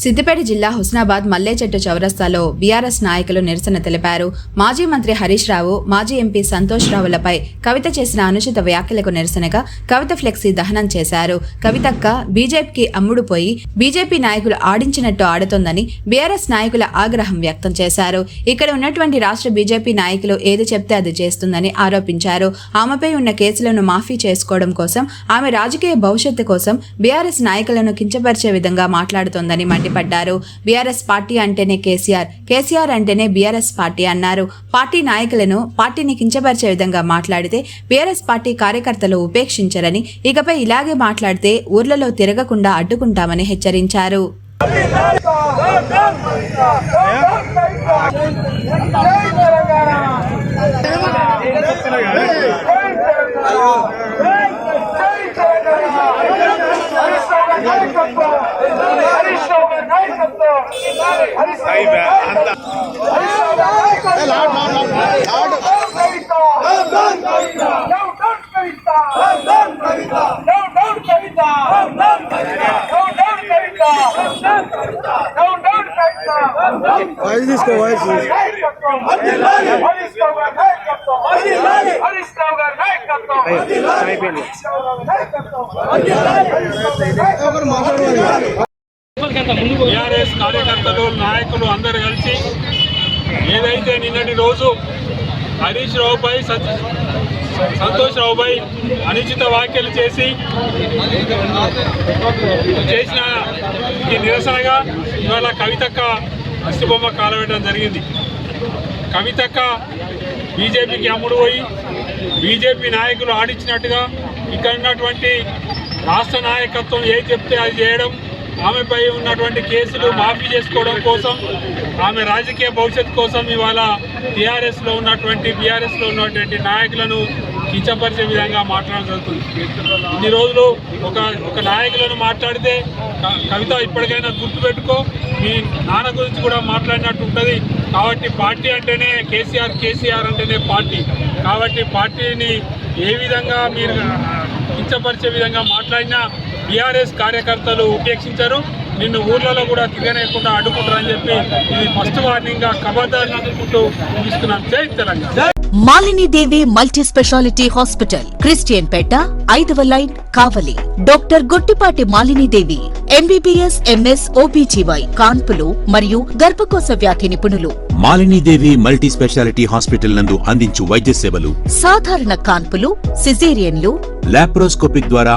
సిద్దిపేట జిల్లా హుస్నాబాద్ మల్లేచెట్టు చౌరస్తాలో బీఆర్ఎస్ నాయకులు నిరసన తెలిపారు. మాజీ మంత్రి హరీష్ రావు మాజీ ఎంపీ సంతోష్ రావులపై కవిత చేసిన అనుచిత వ్యాఖ్యలకు నిరసనగా కవిత ఫ్లెక్సీ దహనం చేశారు. కవితక్క బీజేపీకి అమ్ముడుపోయి బీజేపీ నాయకులు ఆడించినట్టు ఆడుతోందని బీఆర్ఎస్ నాయకుల ఆగ్రహం వ్యక్తం చేశారు. ఇక్కడ ఉన్నటువంటి రాష్ట్ర బీజేపీ నాయకులు ఏది చెప్తే అది చేస్తుందని ఆరోపించారు. ఆమెపై ఉన్న కేసులను మాఫీ చేసుకోవడం కోసం ఆమె రాజకీయ భవిష్యత్తు కోసం బీఆర్ఎస్ నాయకులను కించపరిచే విధంగా మాట్లాడుతోందని మండిపడ్డారు. బీఆర్ఎస్ పార్టీ అంటేనే కేసీఆర్. కేసీఆర్ అంటేనే బీఆర్ఎస్ పార్టీ అన్నారు. పార్టీ నాయకులను పార్టీని కించపరిచే విధంగా మాట్లాడితే బీఆర్ఎస్ పార్టీ కార్యకర్తలు ఉపేక్షించరని ఇకపై ఇలాగే మాట్లాడితే ఊర్లలో తిరగకుండా అడ్డుకుంటామని హెచ్చరించారు. వాయిస్ తీసుకో వాయిస్ ఒకరు టీఆర్ఎస్ కార్యకర్తలు నాయకులు అందరూ కలిసి ఏదైతే నిన్నటి రోజు హరీష్ రావుపై సంతోష్ రావుపై అనుచిత వ్యాఖ్యలు చేసి చేసిన ఈ నిరసనగా ఇవాళ కవితక్క అస్థిబొమ్మ కాలవేయడం జరిగింది. కవితక్క బీజేపీకి అమ్ముడు పోయి బీజేపీ నాయకులు ఆడించినట్టుగా ఇక్కడ ఉన్నటువంటి రాష్ట్ర నాయకత్వం ఏది చెప్తే అది చేయడం ఆమెపై ఉన్నటువంటి కేసులు మాఫీ చేసుకోవడం కోసం ఆమె రాజకీయ భవిష్యత్తు కోసం ఇవాళ టీఆర్ఎస్లో ఉన్నటువంటి బీఆర్ఎస్లో ఉన్నటువంటి నాయకులను కించపరిచే విధంగా మాట్లాడడం జరుగుతుంది. ఇన్ని రోజులు ఒక ఒక నాయకులను మాట్లాడితే కవిత ఇప్పటికైనా గుర్తుపెట్టుకో మీ నాన్న గురించి కూడా మాట్లాడినట్టు ఉంటుంది. కాబట్టి పార్టీ అంటేనే కేసీఆర్ కేసీఆర్ అంటేనే పార్టీ. కాబట్టి పార్టీని ఏ విధంగా మీరు కించపరిచే విధంగా మాట్లాడినా బీఆర్ఎస్ కార్యకర్తలు ఉపేక్షించారు. నిన్ను ఊర్లలో కూడా తిరగనేయకుండా అడ్డుకుంటారని చెప్పి ఇది ఫస్ట్ ఖబర్దార్ అనుకుంటూ ముగిస్తున్నాం. జై Telangana. Malinidevi multi speciality hospital Christianpeta ఐదవ line Kavali. Doctor Gottipati Malinidevi MBBS MS OBGY కాన్పులు మరియు గర్భకోశ వ్యాధి నిపుణులు. మాలినీదేవి మల్టీ స్పెషాలిటీ హాస్పిటల్ నందు అందించు వైద్య సేవలు. సాధారణ కాన్పులు సిజేరియన్లు. లాప్రోస్కోపిక్ ద్వారా